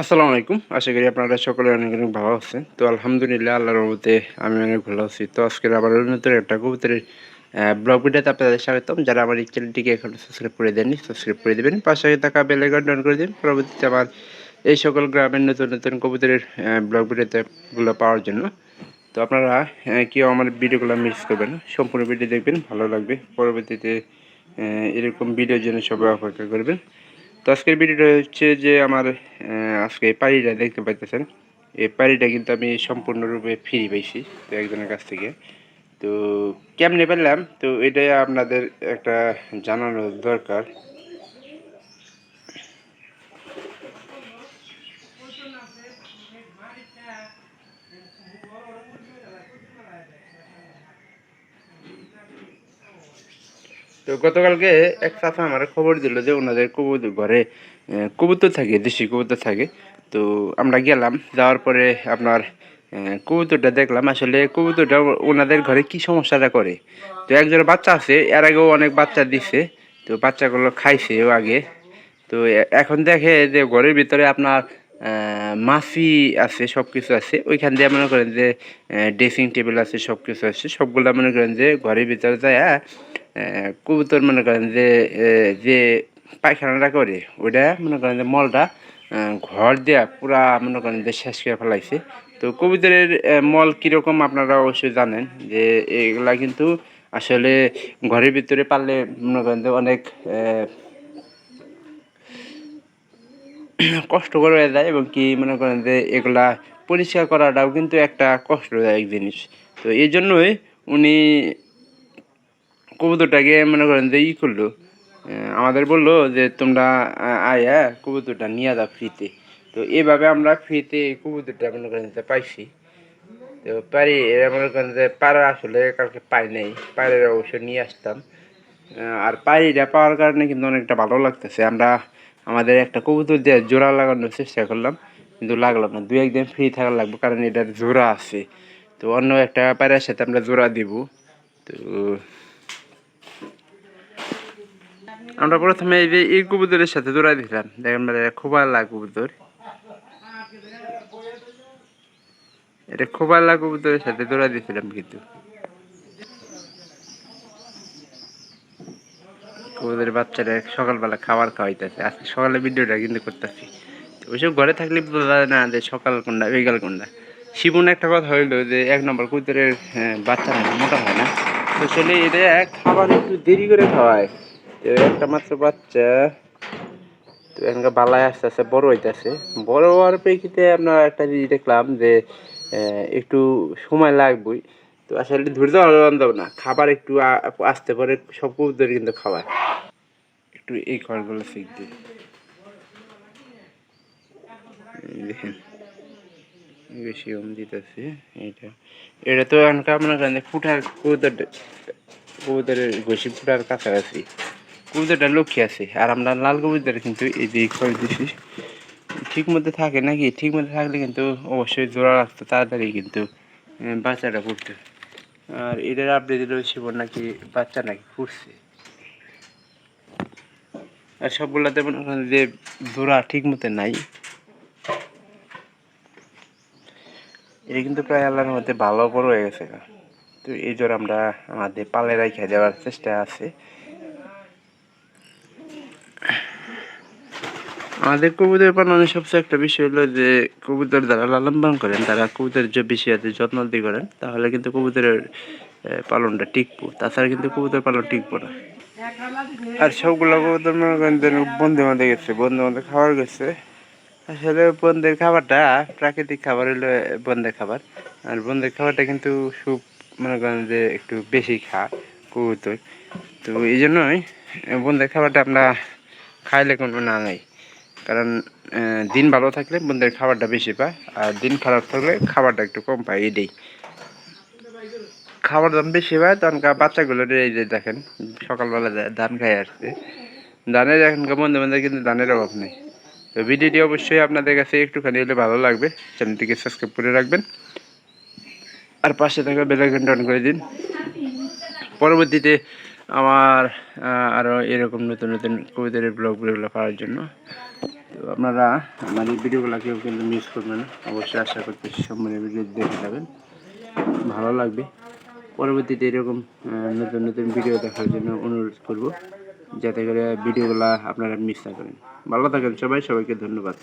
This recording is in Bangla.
আসসালামু আলাইকুম। আশা করি আপনারা সকলে অনেক অনেক ভালো আছেন। তো আলহামদুলিল্লাহ আল্লাহর রহমতে আমি অনেক ভালো আছি। তো আজকের আবার নতুন একটা কবুতরের ব্লগ ভিডিওতে আপনাদের স্বাগতম। যারা আমার এই চ্যানেলটিকে এখন সাবস্ক্রাইব করে দেননি সাবস্ক্রাইব করে দেবেন। পাশে থাকা বেল আইকন ডাউন করে দিন পরবর্তীতে আমার এই সকল গ্রামের নতুন নতুন কবুতরের ব্লগ ভিডিওতে গুলো পাওয়ার জন্য। তো আপনারা কেউ আমার ভিডিওগুলো মিস করবেন সম্পূর্ণ ভিডিও দেখবেন, ভালো লাগবে। পরবর্তীতে এরকম ভিডিওর জন্য সবাই অপেক্ষা করবেন। তো আজকের ভিডিওটা হচ্ছে যে আমার আজকে এই পাড়িটা দেখতে পাইতেছেন। এই পাড়িটা কিন্তু আমি সম্পূর্ণরূপে ফিরি পাইছি তো একজনের কাছ থেকে। তো কেমনে পেলাম তো এটাই আপনাদের একটা জানানোর দরকার। তো গতকালকে এক চাচা আমার খবর দিল যে ওনাদের কবুতর ঘরে কবুতর থাকে, দেশি কবুতর থাকে। তো আমরা গেলাম, যাওয়ার পরে আপনার কবুতরটা দেখলাম। আসলে কবুতরটা ওনাদের ঘরে কি সমস্যাটা করে? তো একজন বাচ্চা আছে, এর আগেও অনেক বাচ্চা দিছে। তো বাচ্চাগুলো খাইছেও আগে। তো এখন দেখে যে ঘরের ভিতরে আপনার মাছি আছে সব কিছু আছে। ওইখান দিয়ে মনে করেন যে ড্রেসিং টেবিল আছে সব কিছু আছে। সবগুলো মনে করেন যে ঘরের ভিতরে যায় কবুতর মনে করেন যে যে পায়খানাটা করে, ওইটা মনে করেন যে মলটা ঘর দেওয়া পুরা মনে করেন যে শেষ করে ফেলাইছে। তো কবুতরের মল কীরকম আপনারা অবশ্যই জানেন যে, এগুলা কিন্তু আসলে ঘরের ভিতরে পারলে মনে করেন যে অনেক কষ্টকর হয়ে যায় এবং কি মনে করেন যে এগুলা পরিষ্কার করাটাও কিন্তু একটা কষ্টদায়ক জিনিস। তো এই জন্যই উনি কবুতরটাকে মনে করেন যে ই করল আমাদের বলল যে তোমরা আয়া কবুতরটা নিয়ে যাও ফ্রিতে। তো এভাবে আমরা ফ্রিতে কবুতরটা মনে করেন যে পাইছি। তো পারি, এরা মনে করেন যে পাড়া আসলে কালকে পাই নাই পায়ের অবশ্যই নিয়ে আসতাম। আর পাড়িটা পাওয়ার কারণে কিন্তু অনেকটা ভালো লাগতেছে। আমরা আমাদের একটা কবুতর দিয়ে জোড়া লাগানোর চেষ্টা করলাম, কিন্তু লাগল না। দু একদিন ফ্রি থাকা লাগবে, কারণ এটার জোড়া আছে। তো অন্য একটা পায়রার সাথে আমরা জোড়া দিব। তো আমরা প্রথমে এই যে এই কবুতরের সাথে জোড়া দিলাম। দেখেন খোবালা কবুতর। এটা খুব খোবালা কবুতরের সাথে জোড়া দিয়েছিলাম কিন্তু। কবুতরের বাচ্চারা সকালবেলা খাবার খাওয়াইতেছে। আজকে সকালে ভিডিওটা কিন্তু করতেছি। ওইসব ঘরে থাকলে বোঝা না যে সকাল কোনটা বিকাল কোনটা। শিবন একটা কথা হইল যে এক নম্বর কবুতরের হ্যাঁ, বাচ্চা না মোটা হয় না। তো চলে এটা খাবার একটু দেরি করে খাওয়ায়। তো একটা মাত্র বাচ্চা। তো এখানকার বালায় আস্তে আস্তে বড় হইতেছে। বড় হওয়ার প্রেক্ষিতে আপনার একটা জিনিস দেখলাম যে একটু সময় লাগবেই। তো আসলে ধৈর্য দেবো না খাবার একটু আসতে পারে সব কবুতর কিন্তু খাবার। একটু এই খড়গুলো ফিক দিই দেখেন বেশি ওম দিতেছে এইটা। এটা তো এখনকার করেন ফুটার কবুতর কবুতরের ঘষি ফুটার কাছাকাছি। কবুতরটা লক্ষ্যে আছে। আর আমরা লাল কবুতর কিন্তু এই যে দিছি, ঠিক মধ্যে থাকে নাকি? ঠিক মধ্যে থাকলে কিন্তু অবশ্যই জোড়া রাখতো তাড়াতাড়ি কিন্তু বাচ্চাটা ফুটতো আর এটার আপডেট শিবন নাকি বাচ্চা নাকি ফুটছে আর সবগুলোতে মনে করেন যে জোড়া ঠিক মতো নাই। এটা কিন্তু প্রায় আল্লাহর মধ্যে ভালো বড় হয়ে গেছে। তো এই জোর আমরা আমাদের পালে রাখা দেওয়ার চেষ্টা আছে। আমাদের কবুতর পালনের সবচেয়ে একটা বিষয় হলো যে কবুতর যারা লালন পালন করেন, তারা কবুতরের যে বেশি আছে যত্ন দিয়ে করেন, তাহলে কিন্তু কবুতরের পালনটা টিকবো। তাছাড়া কিন্তু কবুতর পালন টিকবো না। আর সবগুলো কবুতর মনে করেন যেন বন্ধু বান্ধে গেছে বন্ধু বান্ধব খাবার গেছে। আসলে বন্ধের খাবারটা প্রাকৃতিক খাবার হলো বন্ধের খাবার। আর বন্ধের খাবারটা কিন্তু খুব মনে করেন যে একটু বেশি খা কবুতর তো এই জন্যই বন্ধের খাবারটা আমরা খাইলে কোনো না নাই। কারণ দিন ভালো থাকলে বন্ধুদের খাবারটা বেশি পায়, আর দিন খারাপ থাকলে খাবারটা একটু কম পায় এটাই। খাবার দাম বেশি পায়, তখন বাচ্চাগুলো এই যে দেখেন, সকালবেলা ধান খাই আসছে ধানের এখনকার বন্ধু বান্ধব কিন্তু ধানের অভাব নেই। তো ভিডিওটি অবশ্যই আপনাদের কাছে একটুখানি হলে ভালো লাগবে, চ্যানেলটিকে সাবস্ক্রাইব করে রাখবেন। আর পাশে থাকা বেলাইকনটা অন করে দিন। পরবর্তীতে আমার আরও এরকম নতুন নতুন কবিতার ব্লগগুলো পাওয়ার জন্য। তো আপনারা আমার এই ভিডিওগুলো কেউ কিন্তু মিস করবেন না। অবশ্যই আশা করতেছি সম্পূর্ণ ভিডিও দেখে যাবেন। ভালো লাগবে। পরবর্তীতে এরকম নতুন নতুন ভিডিও দেখার জন্য অনুরোধ করব, যাতে করে ভিডিওগুলো আপনারা মিস না করেন। ভালো থাকেন সবাই, সবাইকে ধন্যবাদ।